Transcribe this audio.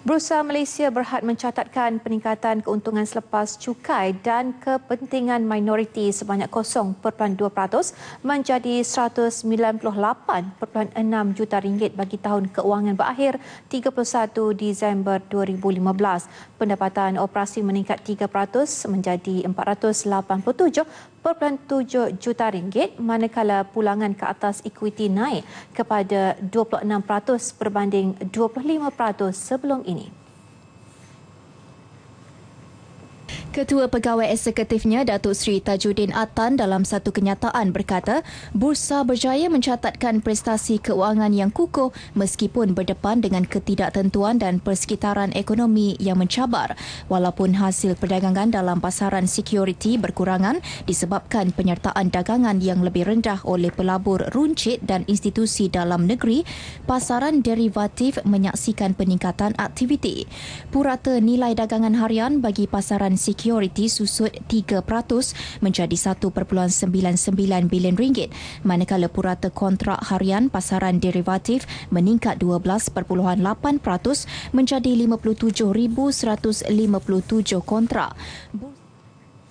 Bursa Malaysia berhad mencatatkan peningkatan keuntungan selepas cukai dan kepentingan minoriti sebanyak 0.2% menjadi 198.6 juta ringgit bagi tahun keuangan berakhir 31 Disember 2015. Pendapatan operasi meningkat 3% menjadi 487 7 juta ringgit manakala pulangan ke atas ekuiti naik kepada 26% berbanding 25% sebelum ini. Ketua Pegawai Eksekutifnya Datuk Seri Tajuddin Atan dalam satu kenyataan berkata, Bursa berjaya mencatatkan prestasi keuangan yang kukuh meskipun berdepan dengan ketidaktentuan dan persekitaran ekonomi yang mencabar walaupun hasil perdagangan dalam pasaran security berkurangan disebabkan penyertaan dagangan yang lebih rendah oleh pelabur runcit dan institusi dalam negeri, pasaran derivatif menyaksikan peningkatan aktiviti. Purata nilai dagangan harian bagi pasaran security security susut 3% menjadi 1.99 bilion ringgit manakala purata kontrak harian pasaran derivatif meningkat 12.8% menjadi 57,157 kontrak.